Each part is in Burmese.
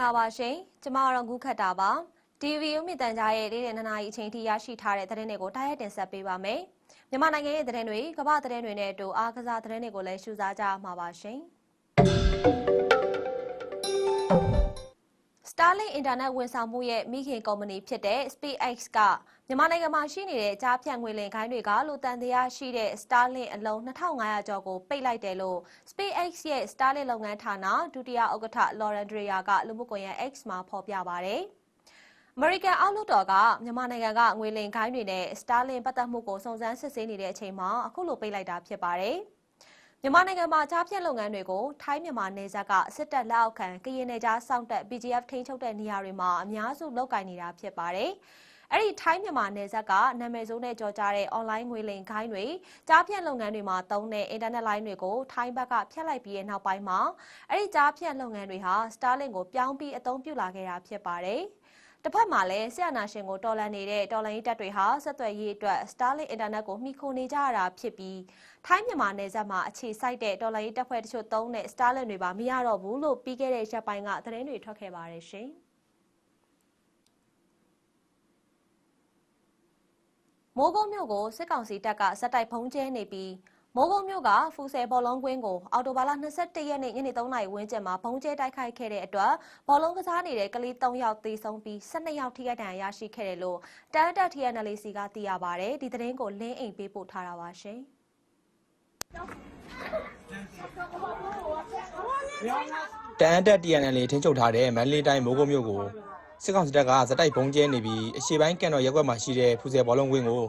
င်္ဂလာပါရှင်ကျမကတော့ဂုခတ်တာပါ TV ရုံမြင့်တန်ကြားရဲ့နေ့ရက်2နာရီအချိန်ထိရရှိထားတဲ့သတင်းတွေကိုတိုက်ရိုက်တင်ဆက်ပေးပါမယ်မြန်မာနိုင်ငံရဲ့သတင်းတွေကမ္ဘာသတင်းတွေနဲ့အတူအားကစားသတင်းတွေကိုလည်းရှုစားကြမှာပါရှင် Starlink Internet ဝန်ဆောင်မှုရဲ့မိခင်ကုမ္ပဏီဖြစ်တဲ့ SpaceX က မြန်မာနိုင်ငံမှာရှိနေတဲ့ကြားဖြတ်ငွေလင်ခိုင်းတွေကလူတန်တရားရှိတဲ့ Starlink အလုံး2500ကျော်ကိုပိတ်လိုက်တယ်လို့ SpaceX ရဲ့ Starlink လုပ်ငန်းဌာနဒုတိယဥက္ကဋ္ဌ Lauren Dreyer ကလူမှုကွန်ရက် X မှာဖော်ပြပါဗျ။ American အောက်လွှတ်တော်ကမြန်မာနိုင်ငံကငွေလင်ခိုင်းတွေနဲ့ Starlink ပတ်သက်မှုကိုစုံစမ်းစစ်ဆေးနေတဲ့အချိန်မှာအခုလိုပိတ်လိုက်တာဖြစ်ပါတယ်။မြန်မာနိုင်ငံမှာကြားဖြတ်လုပ်ငန်းတွေကိုထိုင်းမြန်မာနယ်စပ်ကစစ်တပ်လက်အောက်ခံကရင်နယ်ကြားစောင့်တပ် BGF ထိန်းချုပ်တဲ့နေရာတွေမှာအများစုလုပ်ကိုင်နေတာဖြစ်ပါတယ်။ အဲ့ဒီထိုင်းမြန်မာနယ်စပ်ကနာမည်ဆိုးနဲ့ကြော်ကြားတဲ့ online ငွေလိမ်ခိုင်းတွေကြားဖြတ်လုပ်ငန်းတွေမှာသုံးတဲ့အင်တာနက်လိုင်းတွေကိုထိုင်းဘက်ကဖျက်လိုက်ပြီးတဲ့နောက်ပိုင်းမှာအဲ့ဒီကြားဖြတ်လုပ်ငန်းတွေဟာ Starlink ကိုပြောင်းပြီးအသုံးပြုလာခဲ့တာဖြစ်ပါတယ်။တစ်ဖက်မှာလည်းဆရာနာရှင်ကိုတော်လန်နေတဲ့တော်လန်ရေးတပ်တွေဟာဆက်သွယ်ရေးအတွက် Starlink အင်တာနက်ကိုမှီခိုနေကြရတာဖြစ်ပြီးထိုင်းမြန်မာနယ်စပ်မှာအခြေစိုက်တဲ့တော်လန်ရေးတပ်ဖွဲ့တချို့သုံးတဲ့ Starlink တွေပါမရတော့ဘူးလို့ပြီးခဲ့တဲ့ရက်ပိုင်းကသတင်းတွေထွက်ခဲ့ပါတယ်ရှင်။ မိုးကုတ်မြို့ကိုစစ်ကောင်စီတပ်ကစက်တိုက်ဖုံးကျဲနေပြီးမိုးကုတ်မြို့ကဖူဆယ်ဘောလုံးကွင်းကိုအော်တိုဘာလ22ရက်နေ့ညနေ3နာရီဝန်းကျင်မှာဘုံကျဲတိုက်ခိုက်ခဲ့တဲ့အတွက်ဘောလုံးကစားနေတဲ့ကလေး3ယောက်သေဆုံးပြီး12ယောက်ထိခိုက်ဒဏ်ရာရရှိခဲ့တယ်လို့တန်တက် TNLC ကသိရပါဗျ။ဒီသတင်းကိုလင်းအိမ်ပေးပို့ထားတာပါရှင်။တန်အတက် TNL ထင်းချုပ်ထားတဲ့မန္တလေးတိုင်းမိုးကုတ်မြို့ကို စစ်ကောင်စီတပ်ကဇက်တိုက်ဘုံကျဲနေပြီးအရှေ့ပိုင်းကန်တော်ရက်ကွက်မှာရှိတဲ့ဖူဆယ်ဘောလုံးကွင်းကို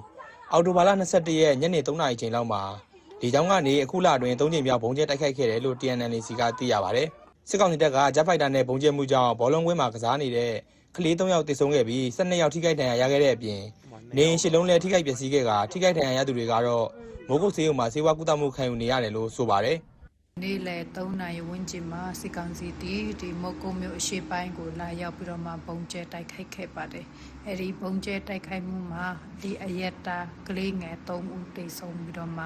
အော်တိုဘာလ22ရက်ညနေ3နာရီချိန်လောက်မှာဒီကြောင်းကနေအခုလအတွင်း၃ချိန်မြောက်ဘုံကျဲတိုက်ခိုက်ခဲ့တယ်လို့ TNL စီကသိရပါဗျ။စစ်ကောင်စီတပ်ကဂျက်ဖိုက်တာနဲ့ဘုံကျဲမှုကြောင့်ဘောလုံးကွင်းမှာကစားနေတဲ့ကလေး၃ယောက်သေဆုံးခဲ့ပြီး12ယောက်ထိခိုက်ဒဏ်ရာရခဲ့တဲ့အပြင်နေရှစ်လုံးလည်းထိခိုက်ပျက်စီးခဲ့ကထိခိုက်ဒဏ်ရာရသူတွေကတော့မိုးကုတ်ဆေးရုံမှာဆေးဝါးကုသမှုခံယူနေရတယ်လို့ဆိုပါတယ်။ နေ့လယ်3နာရီဝန်းကျင်မှာ စစ်ကောင်စီတီဒီမုတ်ကုံမျိုးအရှိပိုင်းကို လာရောက်ပြီးတော့မှဘုံကျဲတိုက်ခိုက်ခဲ့ပါတယ်။အဲဒီဘုံကျဲတိုက်ခိုက်မှုမှာဒီအယက်တာကလေးငယ် 3 ဦးတိတ်ဆုံးပြီးတော့မှ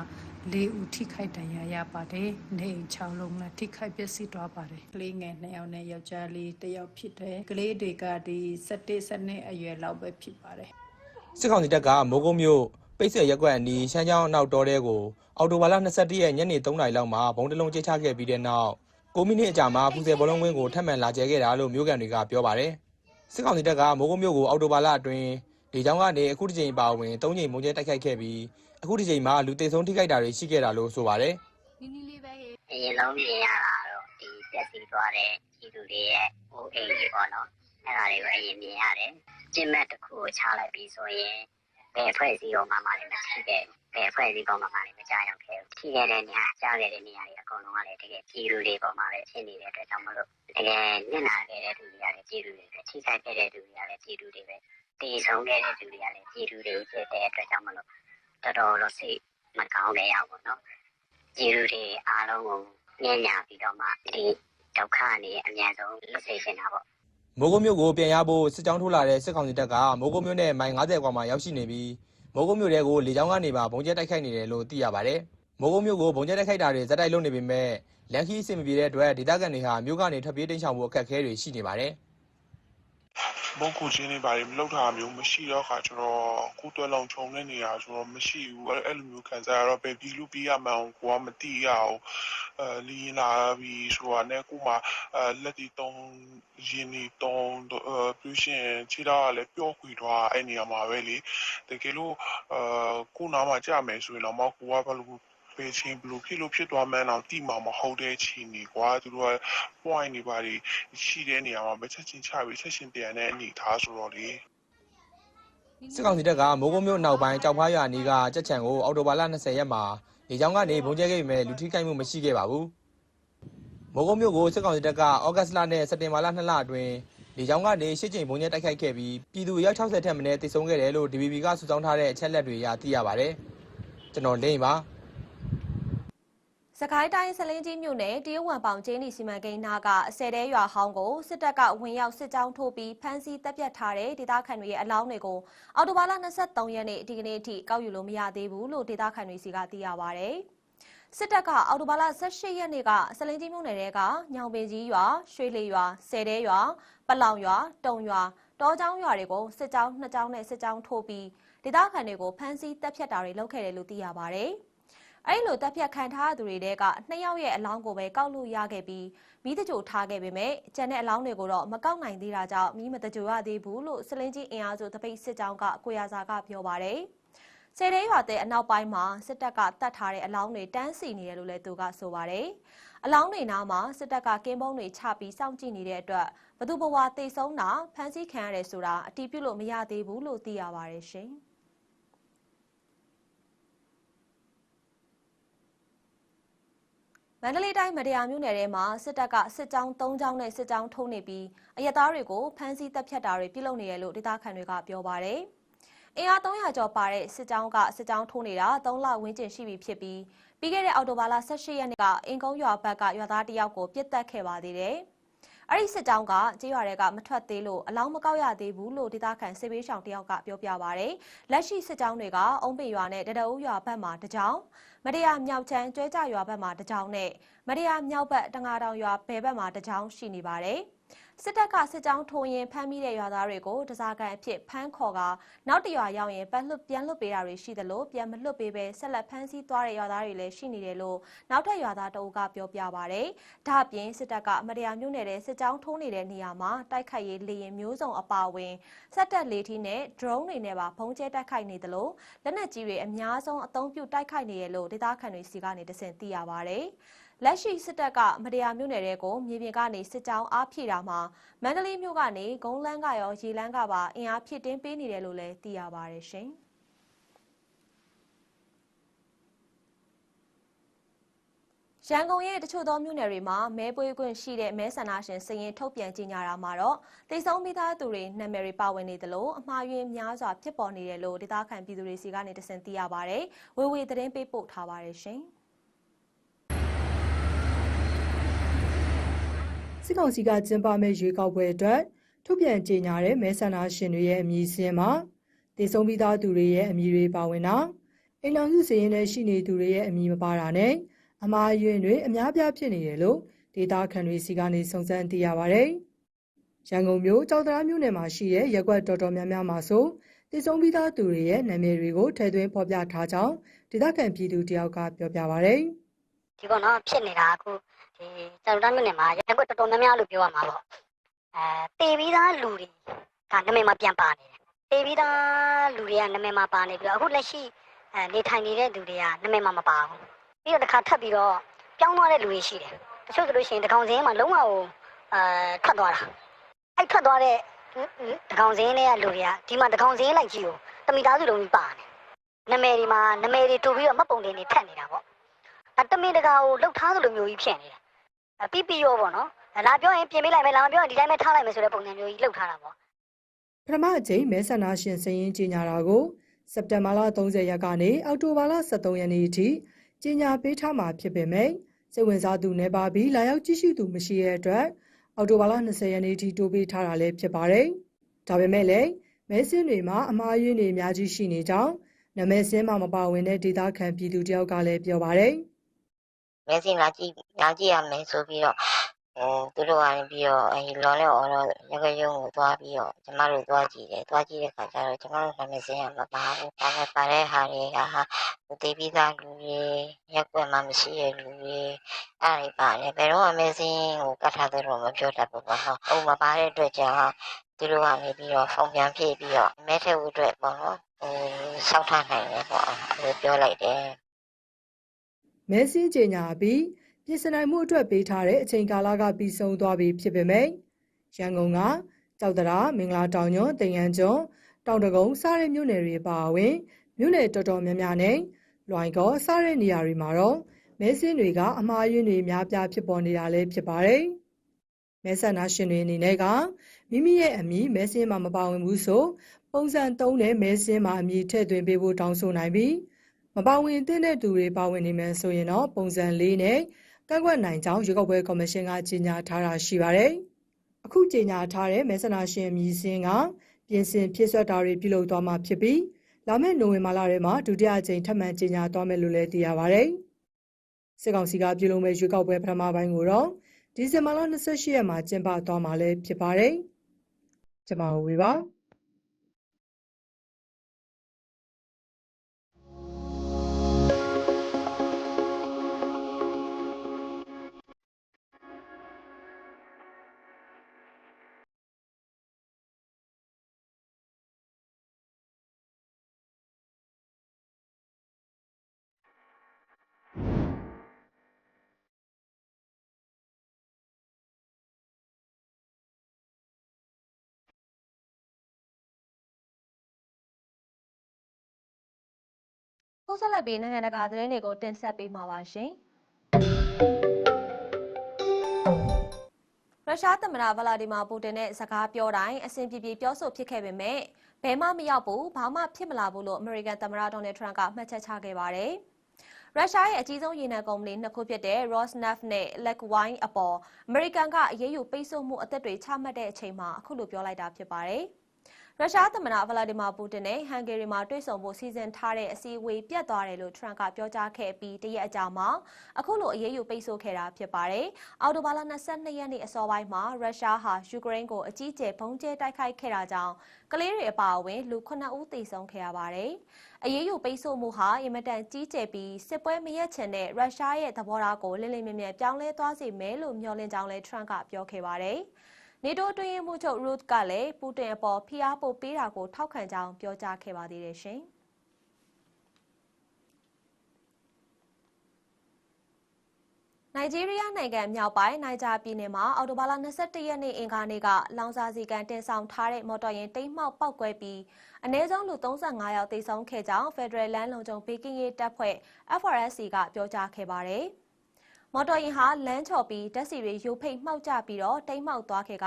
၄ ဦးထိခိုက်ဒဏ်ရာရပါတယ်။နေအိမ်6လုံးလည်း ထိခိုက်ပျက်စီးသွားပါတယ်။ကလေးငယ်2ယောက်နဲ့ ယောက်ျားလေး1ယောက်ဖြစ်တယ်။ကလေးတွေကဒီ17စနစ်အရွယ်လောက်ပဲ ဖြစ်ပါတယ်။စစ်ကောင်စီတပ်က မိုးကုတ်မြို့ ပိတ်ဆက်ရက်ကွက်အနီးရှမ်းကျောင်းအနောက်တောတဲကိုအော်တိုဘာလ22ရက်ညနေ3နာရီလောက်မှာဘုံတလုံးကျချခဲ့ပြီးတဲ့နောက်9မိနစ်အကြာမှာဖူဆယ်ဘောလုံးကွင်းကိုထပ်မံလာကျဲခဲ့တာလို့မြို့ကန်တွေကပြောပါတယ်စစ်ကောင်စီတပ်ကမိုးကုတ်မြို့ကိုအော်တိုဘာလအတွင်းဒီကြောင်းကနေအခုတစ်ချိန်ပါဝင်3ချိန်မုံကျဲတိုက်ခိုက်ခဲ့ပြီးအခုတစ်ချိန်မှာလူသေဆုံးထိခိုက်တာတွေရှိခဲ့တာလို့ဆိုပါတယ်အရင်လုံးမြင်ရတာတော့ဒီပျက်စီးသွားတဲ့ကြီးသူတွေရဲ့ဟိုအိမ်ကြီးပေါ့နော်အဲ့ဒါတွေကိုအရင်မြင်ရတယ်ကျင်းမဲ့တစ်ခုကိုချလိုက်ပြီးဆိုရင် ဘယ်ဖွဲ့စည်းရောမှမလည်းမရှိခဲ့ဘယ်ဖွဲ့စည်းပေါ်မှာလည်းမကြောက်ရောက်ခဲ့ဘူးထိခဲ့တဲ့နေရာကြားခဲ့တဲ့နေရာတွေအကုန်လုံးကလည်းတကယ်ကြီးလူတွေပေါ်မှာပဲဖြစ်နေတဲ့အတွက်ကြောင့်မလို့တကယ်ညံ့နာခဲ့တဲ့သူတွေကလည်းကြီးလူတွေပဲထိခိုက်ခဲ့တဲ့သူတွေကလည်းကြီးလူတွေပဲတည်ဆုံးခဲ့တဲ့သူတွေကလည်းကြီးလူတွေဖြစ်တဲ့အတွက်ကြောင့်မလို့တော်တော်လို့စိတ်မကောင်းခဲ့ရဘူးနော်ကျေးဇူးတွေအားလုံးကိုညံ့ညာပြီးတော့မှဒီဒုက္ခအနေနဲ့အများဆုံးလွတ်စေချင်တာပေါ့ မိုးကုတ်မြို့ကိုပြန်ရဖို့စစ်ကြောင်းထိုးလာတဲ့စစ်ကောင်စီတပ်ကမိုးကုတ်မြို့နဲ့မိုင်90ကွာမှာရောက်ရှိနေပြီးမိုးကုတ်မြို့တဲကိုလေကြောင်းကနေပါဘုံကျဲတိုက်ခိုက်နေတယ်လို့သိရပါတယ်မိုးကုတ်မြို့ကိုဘုံကျဲတိုက်ခိုက်တာတွေဇက်တိုက်လုပ်နေပေမဲ့လန်ခီအဆင်မပြေတဲ့အတွက်ဒေသခံတွေဟာမြို့ကနေထွက်ပြေးတိမ်းရှောင်ဖို့အခက်အခဲတွေရှိနေပါတယ် မုတ်ခုချင်းတွေဘာတွေမလောက်တာမျိုးမရှိတော့ခါကျတော့ကိုယ်တွက်လုံးခြုံနေနေရဆိုတော့မရှိဘူးအဲ့အဲ့လိုမျိုးခံစားရတော့ပဲပြီးလူပြီးရမှန်းကိုကမတိရအောင်အဲလီလာပြီးဆိုတာနဲ့ကိုမှအဲလက်တီတုံးရင်းနေတုံးအဲပြီးရှင်ခြေတော့ကလည်းပျော့ခွေသွားအဲ့နေရာမှာပဲလေတကယ်လို့အဲကိုနားမှာကြာမယ်ဆိုရင်တော့မကိုကဘာလို့ ပဲချင်းဘလို့ဖြစ်လို့ဖြစ်သွားမှန်းတော့တိမှာမဟုတ်တဲ့ချီနေကွာသူတို့က point တွေပါတွေရှိတဲ့နေရာမှာပဲချက်ချင်းချပြီးချက်ချင်းပြန်တဲ့အနေထားဆိုတော့လေစစ်ကောင်စီတပ်ကမိုးကုတ်မြို့နောက်ပိုင်းကြောက်ဖားရွာနီးကကြက်ချံကိုအော်တိုဘာလ20ရက်မှာလေကြောင်းကနေဘုံကျဲခဲ့ပေမဲ့လူထိခိုက်မှုမရှိခဲ့ပါဘူးမိုးကုတ်မြို့ကိုစစ်ကောင်စီတပ်ကဩဂတ်စ်လနဲ့စက်တင်ဘာလ2လအတွင်းလေကြောင်းကနေရှစ်ကြိမ်ဘုံကျဲတိုက်ခိုက်ခဲ့ပြီးပြည်သူအယောက်60ထက်မနည်းတိစုံခဲ့တယ်လို့ DBB ကစုဆောင်းထားတဲ့အချက်လက်တွေအရသိရပါတယ်ကျွန်တော်လိမ့်ပါ စကိုင်းတိုင်းစလင်းကြီးမြို့နယ်တရုတ်ဝမ်ပေါင်ကျင်းနီစီမံကိန်းနာကအစဲတဲရွာဟောင်းကိုစစ်တပ်ကဝင်ရောက်စစ်ကြောင်းထိုးပြီးဖမ်းဆီးတပ်ဖြတ်ထားတဲ့ဒေသခံတွေရဲ့အလောင်းတွေကိုအော်တိုဘာလ23ရက်နေ့ဒီကနေ့အထိကောက်ယူလို့မရသေးဘူးလို့ဒေသခံတွေစီကသိရပါဗျ။စစ်တပ်ကအော်တိုဘာလ18ရက်နေ့ကစလင်းကြီးမြို့နယ်တဲကညောင်ပင်ကြီးရွာရွှေလီရွာဆယ်တဲရွာပလောင်ရွာတုံရွာတောချောင်းရွာတွေကိုစစ်ကြောင်းနှစ်ကြောင်းနဲ့စစ်ကြောင်းထိုးပြီးဒေသခံတွေကိုဖမ်းဆီးတပ်ဖြတ်တာတွေလုပ်ခဲ့တယ်လို့သိရပါဗျ။ အဲဒီလိုတပ်ဖြတ်ခံထားသူတွေတဲကနှစ်ယောက်ရဲ့အလောင်းကိုပဲကောက်လို့ရခဲ့ပြီးမိတကြိုထားခဲ့ပေမဲ့ကျန်တဲ့အလောင်းတွေကိုတော့မကောက်နိုင်သေးတာကြောင့်မိမတကြိုရသေးဘူးလို့စလင်းကြီးအင်အားစုတပိတ်စစ်ကြောင်းကကိုရစာကပြောပါတယ်။စေတဲရွာတဲ့အနောက်ပိုင်းမှာစစ်တပ်ကတတ်ထားတဲ့အလောင်းတွေတန်းစီနေတယ်လို့လည်းသူကဆိုပါတယ်။အလောင်းတွေနားမှာစစ်တပ်ကကင်းပုံးတွေချပြီးစောင့်ကြည့်နေတဲ့အတွက်ဘသူဘဝတိတ်ဆုံးတာဖမ်းဆီးခံရတယ်ဆိုတာအတိပြုလို့မရသေးဘူးလို့သိရပါတယ်ရှင်။မ န္တလေးတိုင်းမတရားမြို့နယ်ထဲမှာစစ်တပ်ကစစ်ကြောင်း၃ကြောင်းနဲ့စစ်ကြောင်းထိုးနေပြီးအရက်သားတွေကိုဖမ်းဆီးတပ်ဖြတ်တာတွေပြုလုပ်နေတယ်လို့ဒေသခံတွေကပြောပါတယ်။အင်အား300ကျော်ပါတဲ့စစ်ကြောင်းကစစ်ကြောင်းထိုးနေတာ3လဝန်းကျင်ရှိပြီဖြစ်ပြီးပြီးခဲ့တဲ့အောက်တိုဘာလ18ရက်နေ့ကအင်ကုန်းရွာဘက်ကရွာသားတယောက်ကိုပြစ်တက်ခဲ့ပါသေးတယ်။ အဲ့ဒီစစ်ကြောင်းကကြေးရွာတွေကမထွက်သေးလို့အလောင်းမကောက်ရသေးဘူးလို့ဒေသခံစေဘေးရှောင်တယောက်ကပြောပြပါဗျ။လက်ရှိစစ်ကြောင်းတွေကအုံးပေရွာနဲ့တတအူးရွာဘက်မှာတကြောင်မတရားမြောက်ချမ်းကျွဲကြရွာဘက်မှာတကြောင်နဲ့မတရားမြောက်ဘက်တငါတောင်ရွာဘဲဘက်မှာတကြောင်ရှိနေပါတယ်။ စစ်တပ်ကစစ်ကြောင်းထိုးရင်ဖမ်းမိတဲ့ရွာသားတွေကိုတစားကန်အဖြစ်ဖမ်းခေါ်ကနောက်တရွာရောက်ရင်ပတ်လွတ်ပြန်လွတ်ပေးတာတွေရှိသလိုပြန်မလွတ်ပေးပဲဆက်လက်ဖမ်းဆီးသွားတဲ့ရွာသားတွေလည်းရှိနေတယ်လို့နောက်ထပ်ရွာသားတအုပ်ကပြောပြပါဗျ။ဒါ့အပြင်စစ်တပ်ကအမတရားမျိုးနယ်တဲ့စစ်ကြောင်းထိုးနေတဲ့နေရာမှာတိုက်ခိုက်ရေးလေရင်မျိုးစုံအပါအဝင်စက်တက်လေးထီးနဲ့ drone တွေနဲ့ပါဖုံးကျဲတိုက်ခိုက်နေသလိုလက်နက်ကြီးတွေအများဆုံးအသုံးပြုတိုက်ခိုက်နေရလို့ဒေသခံတွေစီကနေတဆင်သိရပါဗျ။ လက်ရှိစစ်တပ်ကမတရားမြို့နယ်တွေကိုမြေပြင်ကနေစစ်ကြောင်းအားဖြည့်တာမှာမန္တလေးမြို့ကနေဂုံးလန်းကရောရေလန်းကပါအင်အားဖြည့်တင်းပေးနေတယ်လို့လည်းသိရပါတယ်ရှင်။ရန်ကုန်ရဲ့တချို့သောမြို့နယ်တွေမှာမဲပွေးခွင့်ရှိတဲ့မဲဆန္ဒရှင်စရင်ထုတ်ပြန်ကြေညာတာမှာတော့တိတ်ဆုံးမိသားသူတွေနာမည်တွေပါဝင်နေသလိုအမှားယွင်းများစွာဖြစ်ပေါ်နေတယ်လို့ဒေသခံပြည်သူတွေစီကနေတစင်သိရပါတယ်။ဝေဝေသတင်းပေးပို့ထားပါတယ်ရှင်။ စစ်ကောင်စီကကျင်းပမဲ့ရွေးကောက်ပွဲအတွက်ထုတ်ပြန်ကြေညာတဲ့မဲဆန္ဒရှင်တွေရဲ့အမည်စင်းမှာတည်ဆုံးပြီးသားသူတွေရဲ့အမည်တွေပါဝင်တာအိမ်လောင်စုစည်ရင်နဲ့ရှိနေသူတွေရဲ့အမည်မပါတာနဲ့အမားယွင်တွေအများပြားဖြစ်နေတယ်လို့ဒေတာခန်တွေစီကနေစုံစမ်းသိရပါတယ်။ရန်ကုန်မြို့ကြောက်တရားမြို့နယ်မှာရှိတဲ့ရက်ွက်တော်တော်များများမှာဆိုတည်ဆုံးပြီးသားသူတွေရဲ့နာမည်တွေကိုထည့်သွင်းဖော်ပြထားကြောင်းဒေတာခန်ပြည်သူတယောက်ကပြောပြပါဗျ။ဒီပေါ့နော်ဖြစ်နေတာအခု ဒီကျွန်တော်တို့မြို့နယ်မှာရက်ကွက်တော်တော်များများလို့ပြောရမှာပေါ့အဲတေပြီးသားလူတွေကနာမည်မှာပြန်ပါနေတယ်တေပြီးသားလူတွေကနာမည်မှာပါနေပြီးတော့အခုလက်ရှိအဲနေထိုင်နေတဲ့လူတွေကနာမည်မှာမပါဘူးပြီးတော့တစ်ခါထပ်ပြီးတော့ပြောင်းသွားတဲ့လူတွေရှိတယ်တချို့ဆိုလို့ရှိရင်တကောင်စင်းမှာလုံးဝဟိုအဲထွက်သွားတာအဲ့ထွက်သွားတဲ့တကောင်စင်းတွေကလူတွေကဒီမှာတကောင်စင်းလိုက်ကြီးကိုတမိသားစုလုံးကြီးပါနေနာမည်ဒီမှာနာမည်တွေတူပြီးတော့မှတ်ပုံတင်တွေထက်နေတာပေါ့အတမင်တကာကိုလှုပ်ထားသလိုမျိုးကြီးဖြစ်နေတယ်အ ပြပြရောပေါ့နော်လာပြောရင်ပြင်ပေးလိုက်မယ်လာမပြောရင်ဒီတိုင်းပဲထားလိုက်မယ်ဆိုတဲ့ပုံစံမျိုးကြီးလှုပ်ထားတာပေါ့ပထမအကြိမ်မဲဆန္ဒရှင်စည်ရင်ကြီးညာတာကိုစက်တင်ဘာလ30ရက်ကနေအောက်တိုဘာလ23ရက်နေ့အထိကြီးညာပေးထားမှာဖြစ်ပေမဲ့စိတ်ဝင်စားသူနေပါပြီးလာရောက်ကြည့်ရှုသူမရှိတဲ့အတွက်အောက်တိုဘာလ20ရက်နေ့အထိတိုးပေးထားတာလည်းဖြစ်ပါတယ်။ဒါပေမဲ့လည်းမဲစင်းတွေမှာအမှားယွင်းတွေအများကြီးရှိနေကြောင်းနာမည်စင်းမှာမပါဝင်တဲ့ဒေတာခန်ပြည်သူတယောက်ကလည်းပြောပါတယ်။ မဲစင်လာကြည့်လာကြည့်ရမယ်ဆိုပြီးတော့ဟိုသူတို့ကနေပြီးတော့အဲလော်လဲအော်တော့ရကရုံကိုသွားပြီးတော့ကျမတို့သွားကြည့်တယ်သွားကြည့်တဲ့ခါကျတော့ကျမတို့နာမည်စင်ရမပါဘူးဒါနဲ့ပါတဲ့ဟာတွေကဟာတေးပြီးသားလူတွေရက်ွက်မှမရှိတဲ့လူတွေအဲ့ဒီပါတယ်ဘယ်တော့မဲစင်ကိုကတ်ထားတဲ့တော့မပြောတတ်ဘူးပေါ့နော်ဟုတ်မပါတဲ့အတွက်ကြောင့်သူတို့ကနေပြီးတော့ဖုန်ပြန်ဖြည့်ပြီးတော့မဲထဲဦးအတွက်ပေါ့နော်ဟိုစောက်ထားနိုင်တယ်ပေါ့အဲ့ပြောလိုက်တယ် မဲစင်းကြေညာပြီးပြည်စနိုင်မှုအတွက်ပေးထားတဲ့အချိန်ကာလကပြီးဆုံးသွားပြီဖြစ်ပေမဲ့ရန်ကုန်ကကြောက်တရာမင်္ဂလာတောင်ညွန်တင်ငန်းကျွန်းတောင်တကုံစားတဲ့မြို့နယ်တွေပါအဝင်မြို့နယ်တော်တော်များများနဲ့လွိုင်ကောစားတဲ့နေရာတွေမှာတော့မဲစင်းတွေကအမှားယွင်းတွေများပြားဖြစ်ပေါ်နေတာလည်းဖြစ်ပါတယ်။မဲဆန္ဒရှင်တွေအနေနဲ့ကမိမိရဲ့အမည်မဲစင်းမှာမပါဝင်ဘူးဆိုပုံစံသုံးတဲ့မဲစင်းမှာအမည်ထည့်သွင်းပေးဖို့တောင်းဆိုနိုင်ပြီး မပါဝင်သင့်တဲ့သူတွေပါဝင်နေမယ်ဆိုရင်တော့ပုံစံ၄နဲ့ကန့်ကွက်နိုင်ကြောင်းရွေးကောက်ပွဲကော်မရှင်ကကြေညာထားတာရှိပါတယ်။အခုကြေညာထားတဲ့မဲဆန္ဒရှင်အမည်စင်းကပြင်ဆင်ဖြစ်ဆွတ်တာတွေပြုလုပ်သွားမှာဖြစ်ပြီးလာမယ့်နိုဝင်ဘာလထဲမှာဒုတိယအကြိမ်ထပ်မံကြေညာသွားမယ်လို့လည်းသိရပါတယ်။စစ်ကောင်စီကပြုလုပ်မဲ့ရွေးကောက်ပွဲပထမပိုင်းကိုတော့ဒီဇင်ဘာလ28ရက်မှာကျင်းပသွားမှာလည်းဖြစ်ပါတယ်။ကျွန်မဝေပါ ဆက်လက်ပြီးနိုင်ငံတကာသတင်းတွေကိုတင်ဆက်ပေးမှာပါရှင်။ရုရှားသမ္မတဗလာဒီမာပူတင်နဲ့စကားပြောတိုင်းအစဉ်ပြေပြေပြောဆိုဖြစ်ခဲ့ပေမဲ့ဘယ်မှမရောက်ဘူးဘာမှဖြစ်မလာဘူးလို့အမေရိကန်သမ္မတဒေါ်နယ်ထရန့်ကမှတ်ချက်ချခဲ့ပါတယ်။ရုရှားရဲ့အကြီးဆုံးရေနံကုမ္ပဏီနှစ်ခုဖြစ်တဲ့ Rosneft နဲ့ Lakewine အပေါ်အမေရိကန်ကအရေးယူပိတ်ဆို့မှုအသစ်တွေချမှတ်တဲ့အချိန်မှာအခုလိုပြောလိုက်တာဖြစ်ပါတယ်။ ရုရှားသမ္မတဗလာဒီမာပူတင်နဲ့ဟန်ဂေရီမှာတွေ့ဆုံဖို့စီစဉ်ထားတဲ့အစည်းအဝေးပြတ်သွားတယ်လို့ထရန့်ကပြောကြားခဲ့ပြီးတရက်အကြာမှာအခုလိုအရေးယူပိတ်ဆို့ခဲ့တာဖြစ်ပါတယ်။အော်တိုဘာလ22ရက်နေ့အစောပိုင်းမှာရုရှားဟာယူကရိန်းကိုအကြီးအကျယ်ဘုံကျဲတိုက်ခိုက်ခဲ့တာကြောင့်ကလေးတွေအပါအဝင်လူ9ဦးသေဆုံးခဲ့ရပါတယ်။အရေးယူပိတ်ဆို့မှုဟာအင်မတန်ကြီးကျယ်ပြီးစစ်ပွဲမရက်ချင်တဲ့ရုရှားရဲ့သဘောထားကိုလင်းလင်းမြဲမြဲပြောင်းလဲသွားစေမယ်လို့မျှော်လင့်ကြောင်းလည်းထရန့်ကပြောခဲ့ပါတယ်။ နေတိုးအတွင်းရေးမှူးချုပ် Ruth ကလည်းပူတင်အပေါ်ဖိအားပိုပေးတာကိုထောက်ခံကြောင်းပြောကြားခဲ့ပါသေးတယ်ရှင်။နိုင်ဂျီးရီးယားနိုင်ငံမြောက်ပိုင်းနိုင်ဂျာပြည်နယ်မှာအော်တိုဘာလ22ရက်နေ့အင်္ဂါနေ့ကလောင်စာစီကန်တင်ဆောင်ထားတဲ့မော်တော်ယာဉ်တိမ်းမှောက်ပောက်ကွဲပြီးအနည်းဆုံးလူ35ယောက်သေဆုံးခဲ့ကြောင်း Federal Land လုံခြုံပေးကင်းရေးတပ်ဖွဲ့ FRSC ကပြောကြားခဲ့ပါတယ်။ မော်တော်ယာဉ်ဟာလမ်းချော်ပြီးဓာတ်ဆီတွေယိုဖိတ်မှောက်ကျပြီးတော့တိမ်မှောက်သွားခဲ့က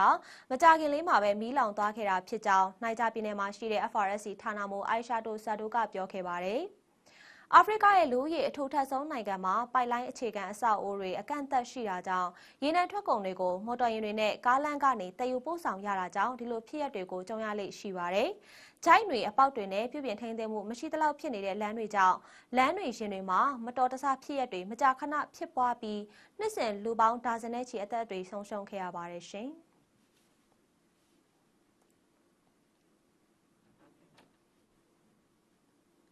မကြခင်လေးမှာပဲမီးလောင်သွားခဲ့တာဖြစ်ကြောင်းနိုင်ဂျာပြည်နယ်မှာရှိတဲ့ FRSC ဌာနမှူးအိုင်ရှာတိုဆာတိုကပြောခဲ့ပါတယ်။အာဖရိကရဲ့လူဦးရေအထူးထပ်ဆုံးနိုင်ငံမှာပိုက်လိုင်းအခြေခံအဆောက်အဦတွေအကန့်အသတ်ရှိတာကြောင့်ရေနံထွက်ကုန်တွေကိုမော်တော်ယာဉ်တွေနဲ့ကားလမ်းကနေတည်ယူပို့ဆောင်ရတာကြောင့်ဒီလိုဖြစ်ရပ်တွေကိုကြုံရလိမ့်ရှိပါတယ်။ ဂျိုင်းတွေအပေါက်တွေနဲ့ပြုပြင်ထိန်းသိမ်းမှုမရှိသလောက်ဖြစ်နေတဲ့လမ်းတွေကြောင့်လမ်းတွေရှင်တွေမှာမတော်တဆဖြစ်ရက်တွေမကြာခဏဖြစ်ပွားပြီးနှစ်စဉ်လူပေါင်းဒါဇင်နဲ့ချီအသက်တွေဆုံးရှုံးခဲ့ရပါတယ်ရှင်။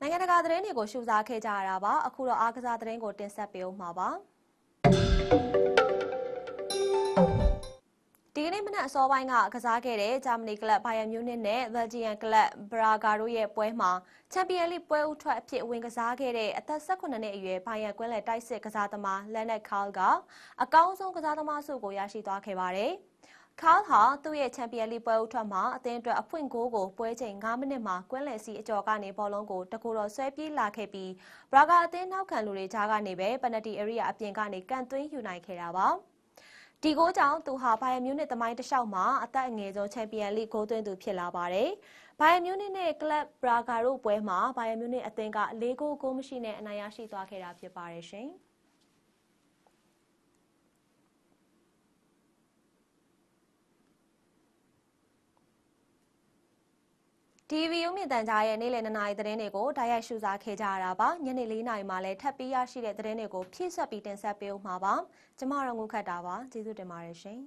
နိုင်ငံတကာသတင်းတွေကိုရှုစားခဲ့ကြရတာပါအခုတော့အားကစားသတင်းကိုတင်ဆက်ပေးဦးမှာပါ ဒီကနေ့မနက်အစောပိုင်းကကစားခဲ့တဲ့ဂျာမနီကလပ်ဘိုင်ယန်မြူးနစ်နဲ့ဘယ်လ်ဂျီယန်ကလပ်ဘရာဂါတို့ရဲ့ပွဲမှာချန်ပီယံလိပွဲဥထွက်အဖြစ်ဝင်ကစားခဲ့တဲ့အသက်18နှစ်အရွယ်ဘိုင်ယန်ကွင်းလယ်တိုက်စစ်ကစားသမားလက်နက်ကားကအကောင်းဆုံးကစားသမားဆုကိုရရှိသွားခဲ့ပါတယ်။ကားဟာသူ့ရဲ့ချန်ပီယံလိပွဲဥထွက်မှာအသင်းအတွက်အဖွင့်ဂိုးကိုပွဲချိန်9မိနစ်မှာကွင်းလယ်စီအကျော်ကနေဘောလုံးကိုတကူတော်ဆွဲပြေးလာခဲ့ပြီးဘရာဂါအသင်းနောက်ခံလူတွေကြားကနေပဲပနတီအရီယာအပြင်ကနေကန်သွင်းယူနိုင်ခဲ့တာပါ။ ဒီဂိုးကြောင့်သူဟာဘိုင်ယန်မြူးနစ်သမိုင်းတစ်လျှောက်မှာအသက်အငယ်ဆုံးချန်ပီယံလိဂိုးသွင်းသူဖြစ်လာပါတယ်။ဘိုင်ယန်မြူးနစ်နဲ့ကလပ်ဘရာဂါတို့ပွဲမှာဘိုင်ယန်မြူးနစ်အသင်းက၄ဂိုးဂိုးမရှိနဲ့အနိုင်ရရှိသွားခဲ့တာဖြစ်ပါတယ်ရှင်။ TV ရုံးမြင့်တန်ကြားရဲ့နေ့လယ်2နာရီသတင်းတွေကိုဓာတ်ရိုက်ရှုစားခဲ့ကြရတာပါညနေ4နာရီမှာလည်းထပ်ပြီးရရှိတဲ့သတင်းတွေကိုဖြည့်ဆွက်ပြီးတင်ဆက်ပေးဦးမှာပါကျမတို့ငုခတ်တာပါကျေးဇူးတင်ပါတယ်ရှင်